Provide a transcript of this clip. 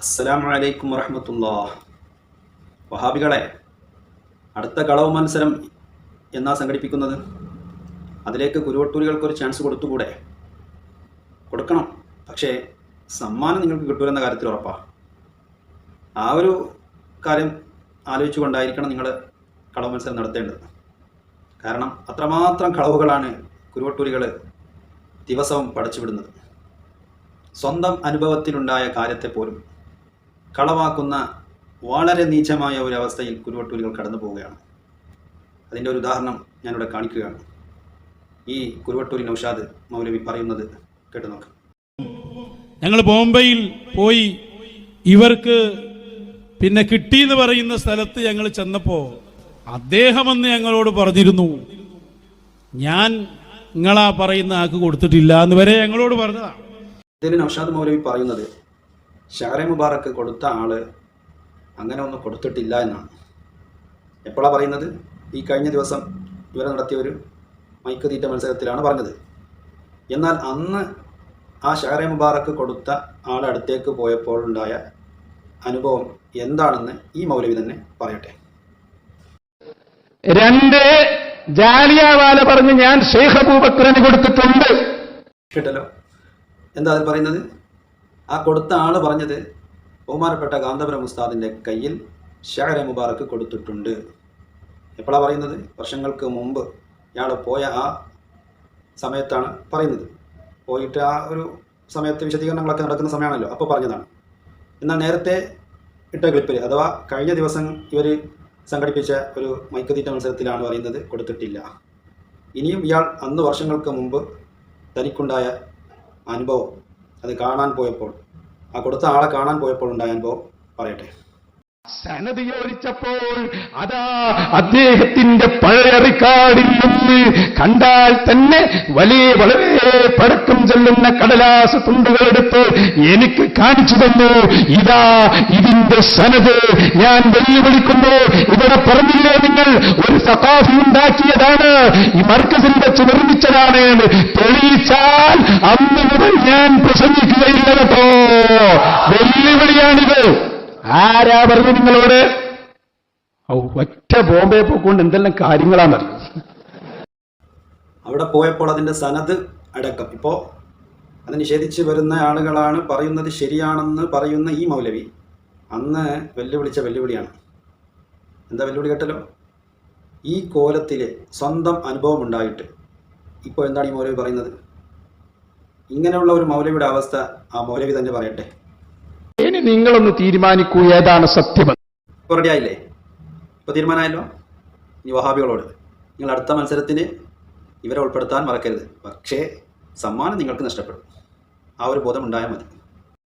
അസ്സലാമു വലൈക്കും വറഹമത്തുല്ലാ വഹാബികളെ അടുത്ത കളവ് മത്സരം എന്നാ സംഘടിപ്പിക്കുന്നത്? അതിലേക്ക് കുരുവട്ടൂരികൾക്ക് ഒരു ചാൻസ് കൊടുത്തുകൂടെ? കൊടുക്കണം. പക്ഷേ സമ്മാനം നിങ്ങൾക്ക് കിട്ടൂലെന്ന കാര്യത്തിൽ ഉറപ്പാ. ആ ഒരു കാര്യം ആലോചിച്ചുകൊണ്ടായിരിക്കണം നിങ്ങൾ കളവ് മത്സരം നടത്തേണ്ടത്. കാരണം അത്രമാത്രം കളവുകളാണ് കുരുവട്ടൂരികൾ ദിവസവും പഠിച്ചുവിടുന്നത്. സ്വന്തം അനുഭവത്തിലുണ്ടായ കാര്യത്തെ പോലും കളവാക്കുന്ന വളരെ നീചമായ ഒരു അവസ്ഥയിൽ കുരുവട്ടൂരികൾ കടന്നു പോവുകയാണ്. അതിന്റെ ഒരു ഉദാഹരണം ഞാനിവിടെ കാണിക്കുകയാണ്. ഈ കുരുവട്ടൂരി നൗഷാദ് മൗലവി പറയുന്നത് കേട്ടു നോക്കാം. ഞങ്ങൾ ബോംബെയിൽ പോയി ഇവർക്ക് പിന്നെ കിട്ടി എന്ന് പറയുന്ന സ്ഥലത്ത് ഞങ്ങൾ ചെന്നപ്പോൾ അദ്ദേഹം അന്ന് ഞങ്ങളോട് പറഞ്ഞിരുന്നു ഞാൻ നിങ്ങളാ പറയുന്ന ആക്ക് കൊടുത്തിട്ടില്ല എന്ന് വരെ ഞങ്ങളോട് പറഞ്ഞതാണ് നൗഷാദ് മൗലവി പറയുന്നത് ഷാറെ മുബാറക്ക് കൊടുത്ത ആൾ അങ്ങനെ ഒന്നും കൊടുത്തിട്ടില്ല എന്നാണ്. എപ്പോഴാണ് പറയുന്നത്? ഈ കഴിഞ്ഞ ദിവസം ഇവരെ നടത്തിയ ഒരു മൈക്ക് തീറ്റ മത്സരത്തിലാണ് പറഞ്ഞത്. എന്നാൽ അന്ന് ആ ഷാറെ മുബാറക്ക് കൊടുത്ത ആൾ അടുത്തേക്ക് പോയപ്പോൾ ഉണ്ടായ അനുഭവം എന്താണെന്ന് ഈ മൗലവി തന്നെ പറയട്ടെ. രണ്ട് ജാലിയാവാല പറഞ്ഞ് ഞാൻ ഷെയ്ഖ് അബൂബക്കറിന് കൊടുത്തിട്ടുണ്ട്. കേട്ടല്ലോ? എന്താ അതിൽ പറയുന്നത്? ആ കൊടുത്ത ആൾ പറഞ്ഞത് ബഹുമാനപ്പെട്ട കാന്തപുരം ഉസ്താദിന്റെ കയ്യിൽ ഷഹര മുബാറക്ക് കൊടുത്തിട്ടുണ്ട്. എപ്പോഴാണ് പറയുന്നത്? വർഷങ്ങൾക്ക് മുമ്പ് ഇയാൾ പോയ ആ സമയത്താണ് പറയുന്നത്. പോയിട്ട് ആ ഒരു സമയത്ത് വിശദീകരണങ്ങളൊക്കെ നടക്കുന്ന സമയമാണല്ലോ അപ്പോൾ പറഞ്ഞതാണ്. എന്നാൽ നേരത്തെ ഇട്ട ക്ലിപ്പിൽ അഥവാ കഴിഞ്ഞ ദിവസം ഇവർ സംഘടിപ്പിച്ച ഒരു മൈക്കുതീറ്റ മത്സരത്തിലാണ് പറയുന്നത് കൊടുത്തിട്ടില്ല. ഇനിയും ഇയാൾ അന്ന് വർഷങ്ങൾക്ക് മുമ്പ് തനിക്കുണ്ടായ അനുഭവം അത് കാണാൻ പോയപ്പോൾ ആ കൊടുത്ത ആളെ കാണാൻ പോയപ്പോൾ ഉണ്ടായ അനുഭവം പറയട്ടെ. സനത് അതാ അദ്ദേഹത്തിന്റെ പഴയ റിക്കാർഡിൽ നിന്ന് കണ്ടാൽ തന്നെ വലിയ വളരെ പഴക്കം ചെല്ലുന്ന കടലാസ് തുണ്ടുകളെടുത്ത് എനിക്ക് കാണിച്ചു തന്നു. ഇതാ ഇതിന്റെ സനത്. ഞാൻ വെല്ലുവിളിക്കുന്നു. ഇവിടെ പറഞ്ഞില്ലേ നിങ്ങൾ? ഒരു സഖാഫി ഉണ്ടാക്കിയതാണ്. ഈ മർക്കസിൽ വെച്ച് നിർമ്മിച്ചതാണ്. തെളിയിച്ചാൽ അന്ന് ഞാൻ പ്രസംഗിക്കുകയില്ല വെല്ലുവിളിയാണിത് ആരാ പറഞ്ഞു നിങ്ങളോട്? ഒറ്റ ബോംബെ പോക്കൊണ്ട് എന്തെല്ലാം കാര്യങ്ങളാണ് അവിടെ പോയപ്പോൾ അതിന്റെ സനത് അടക്കം. ഇപ്പോ അത് നിഷേധിച്ച് വരുന്ന ആളുകളാണ് പറയുന്നത് ശരിയാണെന്ന് പറയുന്ന ഈ മൗലവി അന്ന് വെല്ലുവിളിച്ച വെല്ലുവിളിയാണ്. എന്താ വെല്ലുവിളി കേട്ടല്ലോ? ഈ കോലത്തിൽ സ്വന്തം അനുഭവം ഉണ്ടായിട്ട്. ഇപ്പോൾ എന്താണ് ഈ മൗലവി പറയുന്നത്? ഇങ്ങനെയുള്ള ഒരു മൗലവിയുടെ അവസ്ഥ ആ മൗലവി തന്നെ പറയട്ടെ. ഇനി നിങ്ങളൊന്ന് തീരുമാനിക്കൂ ഏതാണ് സത്യം. റെഡിയായില്ലേ ഇപ്പൊ തീരുമാനമായല്ലോ? ഇനി വഹാബികളോട്. നിങ്ങൾ അടുത്ത മത്സരത്തിന് ഇവരെ ഉൾപ്പെടുത്താൻ മറക്കരുത്. പക്ഷേ സമ്മാനം നിങ്ങൾക്ക് നഷ്ടപ്പെടും. ആ ഒരു ബോധം ഉണ്ടായാൽ മതി.